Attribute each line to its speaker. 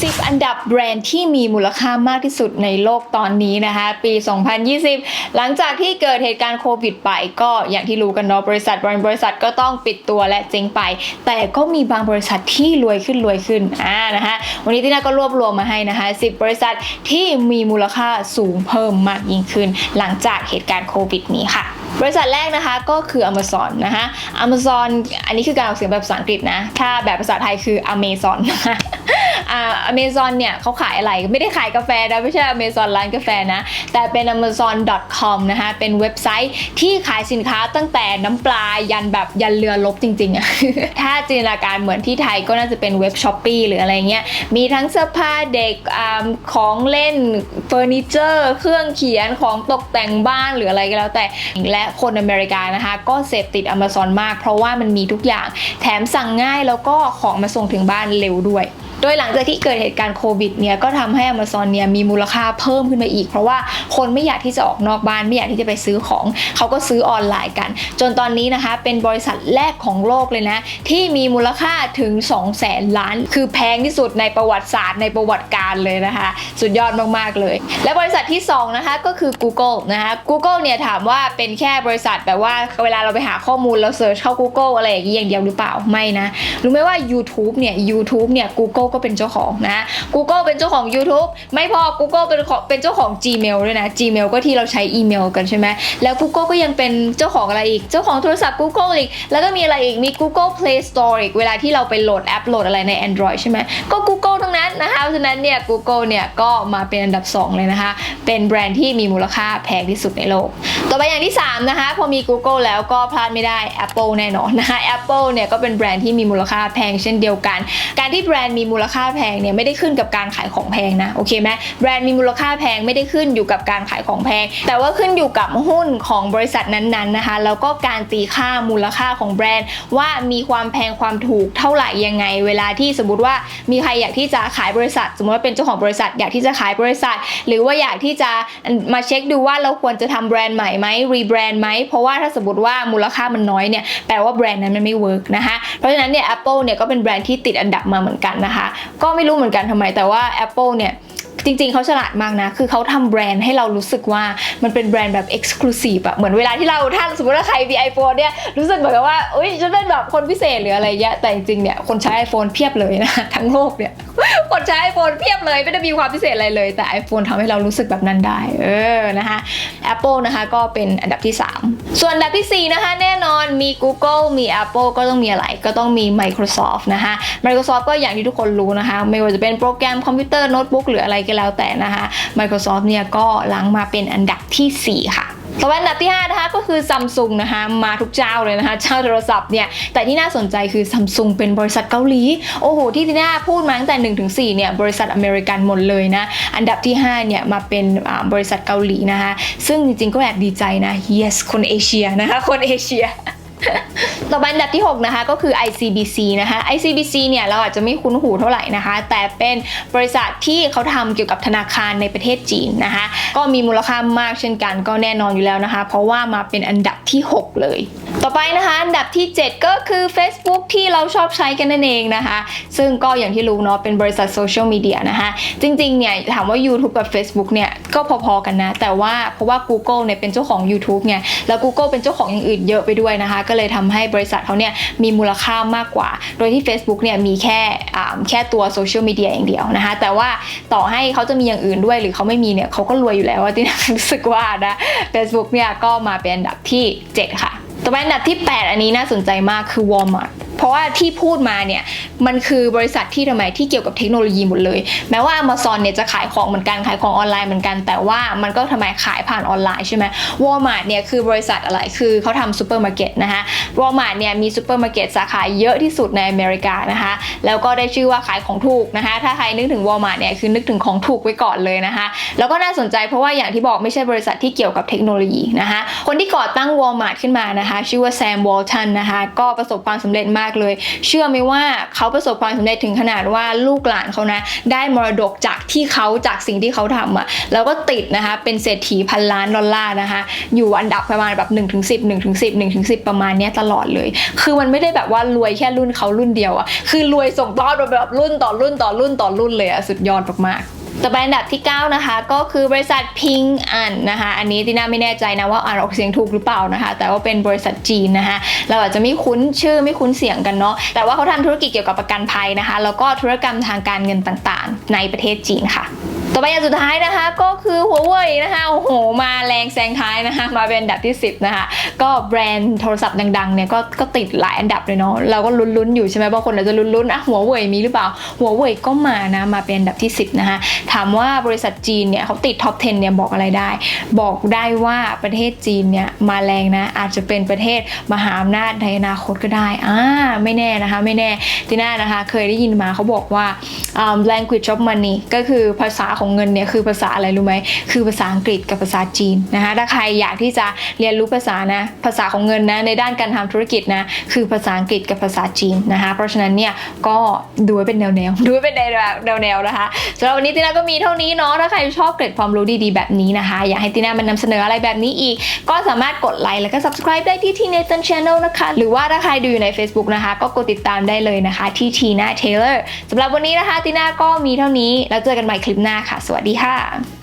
Speaker 1: 10 อันดับแบรนด์ที่มีมูลค่ามากที่สุดในโลกตอนนี้นะคะ ปี 2020 หลังจากที่เกิดเหตุการณ์โควิดไป ก็อย่างที่รู้กันเนาะบริษัทบางบริษัทก็ต้องปิดตัวและเจ๊งไป แต่ก็มีบางบริษัทที่รวยขึ้นรวยขึ้นอ่านะคะวันนี้ที่น่าก็รวบรวมมาให้นะคะ 10 บริษัทที่มีมูลค่าสูงเพิ่มมากยิ่งขึ้น หลังจากเหตุการณ์โควิดนี้ค่ะบริษัทแรกนะคะก็คือ Amazon นะคะ Amazon อันนี้คือการออกเสียงแบบภาษาอังกฤษนะ ถ้าแบบภาษาไทยคือ Amazon นะคะ อ่า Amazon เนี่ยเขาขายอะไรไม่ได้ขายกาแฟนะไม่ใช่ Amazon ร้านกาแฟนะ แต่เป็น amazon.com นะคะเป็นเว็บไซต์ที่ขายสินค้าตั้งแต่น้ำปลายันแบบยันเรือลบจริงๆอะถ้าจินตนาการเหมือนที่ไทยก็น่าจะเป็นเว็บช้อปปีหรืออะไรเงี้ยมีทั้งเสื้อผ้าเด็กอของเล่นเฟอร์นิเจอร์เครื่องเขียนของตกแต่งบ้านหรืออะไรก็แล้วแต่และคนอเมริกานะคะ ก็เสพติด Amazon มาก เพราะว่ามันมีทุกอย่างแถมสั่งง่ายแล้วก็ของมาส่งถึงบ้านเร็วด้วย โดยหลังจากที่เกิดเหตุการณ์โควิดเนี่ยก็ทำให้ Amazon เนี่ยมีมูลค่าเพิ่มขึ้นมาอีก เพราะว่าคนไม่อยากที่จะออกนอกบ้านไม่อยากที่จะไปซื้อของ เขาก็ซื้อออนไลน์กัน จนตอนนี้นะคะเป็นบริษัทแรกของโลกเลยนะ ที่มีมูลค่าถึง 2 0 0แสนล้าน คือแพงที่สุดในประวัติศาสตร์ในประวัติการเลยนะคะ สุดยอดมากๆเลย และบริษัทที่ 2 นะคะก็คือ Google นะคะ Google เนี่ยถามว่าเป็นแค่บริษัทแบบว่าเวลาเราไปหาข้อมูลเราเสิร์ชเข้า Google อะไรอย่างนี้อย่างเดียวหรือเปล่าไม่นะรู้ไหมว่า YouTube เนี่ย YouTube เนี่ย Google ก็เป็นเจ้าของนะ Google เป็นเจ้าของ YouTube ไม่พอ Google เป็นเป็นเจ้าของ Gmail ด้วยนะ Gmail ก็ที่เราใช้อีเมลกันใช่ไหมแล้ว Google ก็ยังเป็นเจ้าของอะไรอีก เจ้าของโทรศัพท์ Google อีก แล้วก็มีอะไรอีก มี Google Play Store อีก เวลาที่เราไปโหลดแอปโหลดอะไรใน Android ใช่ไหมก็ Google ทั้งนั้นนะคะเพราะฉะนั้นเนี่ย Google เนี่ยก็มาเป็นอันดับ 2 เลยนะคะ เป็นแบรนด์ที่มีมูลค่าแพงที่สุดในโลก ต่อไปอย่างที่ 3 นะคะ พอมี Google แล้วก็พลาดไม่ได้ Apple แน่นอนนะคะ Apple เนี่ยก็เป็นแบรนด์ที่มีมูลค่าแพงเช่นเดียวกัน การที่แบรนด์มีมูลค่าแพงเนี่ยไม่ได้ขึ้นกับการขายของแพงนะโอเคไหมแบรนด์มีมูลค่าแพงไม่ได้ขึ้นอยู่กับการขายของแพง แต่ว่าขึ้นอยู่กับหุ้นของบริษัทนั้นๆนะคะแล้วก็การตีค่ามูลค่าของแบรนด์ ว่ามีความแพงความถูกเท่าไหร่ยังไง เวลาที่สมมติว่ามีใครอยากที่จะขายบริษัท สมมติว่าเป็นเจ้าของบริษัทอยากที่จะขายบริษัท หรือว่าอยากที่จะมาเช็คดูว่าเราควรจะทำแบรนด์ใหม่ไหมรีแบรนด์ไหมเพราะว่าถ้าสมมติว่ามูลค่ามันน้อยเนี่ยแปลว่าแบรนด์นั้นมันไม่เวิร์กนะคะเพราะฉะนั้นเนี่ย Apple เนี่ยก็เป็นแบรนด์ที่ติดอันดับมาเหมือนกันนะคะ ก็ไม่รู้เหมือนกันทำไมแต่ว่า Apple เนี่ยจริงๆ เขาฉลาดมากนะ คือเขาทำแบรนด์ให้เรารู้สึกว่ามันเป็นแบรนด์แบบ exclusive อะเหมือนเวลาที่เราถ้าสมมติว่าใครมี iPhone เนี่ย รู้สึกเหมือนกับว่า อุ้ยฉันเป็นแบบคนพิเศษหรืออะไรเงี้ย แต่จริงๆ เนี่ย คนใช้ iPhone เพียบเลยนะ ทั้งโลกเนี่ย คนใช้ iPhone เพียบเลยไม่ได้มีความพิเศษอะไรเลย แต่ iPhone ทำให้เรารู้สึกแบบนั้นได้ เออนะคะ Apple นะคะก็เป็นอันดับที่ 3 ส่วนอันดับทีสี่ 4 นะคะแน่นอนมี Google มี Apple ก็ต้องมีอะไรก็ต้องมี Microsoft นะคะ Microsoft ก็อย่างที่ทุกคนรู้นะคะ ไม่ว่าจะเป็นโปรแกรมคอมพิวเตอร์โน้ตบุ๊กหรืออะไรก็แล้วแต่นะคะ Microsoft เนี่ยก็หลังมาเป็นอันดับทีสี่4 ค่ะ ต่อไปอันดับที่ 5 นะคะก็คือซัมซุงนะคะมาทุกเจ้าเลยนะคะเจ้าโทรศัพท์เนี่ยแต่ที่น่าสนใจคือซัมซุงเป็นบริษัทเกาหลี โอ้โห ที่ที่น่าพูดมาตั้งแต่1ถึงสเนี่ยบริษัทอเมริกันหมดเลยนะอันดับที่5เนี่ยมาเป็นบริษัทเกาหลีนะคะซึ่งจริงๆก็แอบดีใจนะ yes คนเอเชียนะคะคนเอเชีย ต่อไปอันดับที่ 6 นะคะก็คือ ICBC นะคะ ICBC เนี่ยเราอาจจะไม่คุ้นหูเท่าไหร่นะคะ แต่เป็นบริษัทที่เขาทำเกี่ยวกับธนาคารในประเทศจีนนะคะ ก็มีมูลค่ามากเช่นกันก็แน่นอนอยู่แล้วนะคะ เพราะว่ามาเป็นอันดับที่ 6 เลย ต่อไปนะคะอันดับที่ 7 ก็คือ Facebook ที่เราชอบใช้กันนั่นเองนะคะ ซึ่งก็อย่างที่รู้เนาะเป็นบริษัทโซเชียลมีเดียนะคะ จริงๆเนี่ยถามว่า YouTube กับ Facebook เนี่ยก็พอๆกันนะ แต่ว่าเพราะว่า Google เนี่ยเป็นเจ้าของ YouTube ไงแล้ว Google เป็นเจ้าของอย่างอื่นเยอะไปด้วยนะคะ ก็เลยทำให้บริษัทเขาเนี่ยมีมูลค่ามากกว่า โดยที่ Facebook เนี่ยมีแค่แค่ตัวโซเชียลมีเดียอย่างเดียวนะคะ แต่ว่าต่อให้เขาจะมีอย่างอื่นด้วย หรือเขาไม่มีเนี่ยเขาก็รวยอยู่แล้วว่าที่รู้สึกว่านะ Facebook เนี่ยก็มาเป็นอันดับที่ 7 ค่ะ ต่อไปอันดับที่ 8 อันนี้น่าสนใจมากคือ Walmart เพราะว่าที่พูดมาเนี่ยมันคือบริษัทที่ทำไมที่เกี่ยวกับเทคโนโลยีหมดเลย แม้ว่า Amazon เนี่ยจะขายของเหมือนกันขายของออนไลน์เหมือนกัน แต่ว่ามันก็ทำไมขายผ่านออนไลน์ใช่ไหม Walmart เนี่ยคือบริษัทอะไรคือเขาทำซูเปอร์มาร์เก็ตนะคะ Walmart เนี่ยมีซูเปอร์มาร์เก็ตสาขาเยอะที่สุดในอเมริกานะคะแล้วก็ได้ชื่อว่าขายของถูกนะคะถ้าใครนึกถึง Walmart เนี่ยคือนึกถึงของถูกไว้ก่อนเลยนะคะแล้วก็น่าสนใจเพราะว่าอย่างที่บอกไม่ใช่บริษัทที่เกี่ยวกับเทคโนโลยีนะคะคนที่ก่อตั้ง Walmart ขึ้นมานะคะชื่อว่าแซมวอลตันนะคะก็ประสบความสำเร็จมากากเลย เชื่อไหมว่าเขาประสบความสำเร็จถึงขนาดว่าลูกหลานเขานะได้มรดกจากที่เขาจากสิ่งที่เขาทำอะแล้วก็ติดนะคะเป็นเศรษฐีพันล้านดอลลาร์นะคะอยู่อันดับประมาณแบบ1นถึงสิบหนึ่งถึงสิบหนึ่งถึงสิบประมาณเนี้ยตลอดเลย คือมันไม่ได้แบบว่ารวยแค่รุ่นเขารุ่นเดียวอะคือรวยส่งต่อแบบรุ่นต่อรุ่นต่อรุ่นต่อรุ่นเลยอะสุดยอดมากๆ ต่อไปอันดับที่ 9 นะคะ ก็คือบริษัทพิงอันนะคะ อันนี้ติน่าไม่แน่ใจนะว่าอ่านออกเสียงถูกหรือเปล่านะคะ แต่ว่าเป็นบริษัทจีนนะคะ เราอาจจะไม่คุ้นชื่อไม่คุ้นเสียงกันเนาะแต่ว่าเขาทำธุรกิจเกี่ยวกับประกันภัยนะคะ แล้วก็ธุรกรรมทางการเงินต่างๆ ในประเทศจีนค่ะ ต่อไปอันสุดท้ายนะคะก็คือหัวเว่ยนะคะโอ้โหมาแรงแซงท้ายนะคะมาเป็นอันดับที่ 10 นะคะ ก็แบรนด์โทรศัพท์ดังๆเนี่ยก็ก็ติดหลายอันดับเลยเนาะเราก็ลุ้นๆอยู่ใช่ไหมบางคนอาจจะลุ้นๆอะหัวเว่ยมีหรือเปล่า หัวเว่ยก็มานะมาเป็นอันดับที่ 10 นะคะ ถามว่าบริษัทจีนเนี่ยเขาติดท็อป 10 เนี่ยบอกอะไรได้ บอกได้ว่าประเทศจีนเนี่ยมาแรงนะอาจจะเป็นประเทศมหาอำนาจในอนาคตก็ได้อ่าไม่แน่นะคะไม่แน่ทีน่านะคะเคยได้ยินมาเขาบอกว่า language of money ก็คือภาษาของเงินเนี่ยคือภาษาอะไรรู้ไหมคือภาษาอังกฤษกับภาษาจีนนะคะถ้าใครอยากที่จะเรียนรู้ภาษานะภาษาของเงินนะในด้านการทำธุรกิจนะคือภาษาอังกฤษกับภาษาจีนนะคะเพราะฉะนั้นเนี่ยก็ดูไว้เป็นแนวแนวๆดูไว้เป็นแนวแนวนวๆนะคะสำหรับวันนี้ติน่าก็มีเท่านี้เนาะถ้าใครชอบเกร็ดความรู้ดีๆแบบนี้นะคะ อยากให้ติน่ามันนำเสนออะไรแบบนี้อีก ก็สามารถกดไลค์แล้วก็ subscribe ได้ที่ที่ Nathan Channel นะคะ หรือว่าถ้าใครดูอยู่ใน Facebook นะคะ ก็กดติดตามได้เลยนะคะ ที่ Tina Taylor สำหรับวันนี้นะคะติน่าก็มีเท่านี้แล้วเจอกันใหม่คลิปหน้าค่ะค่ะ สวัสดีค่ะ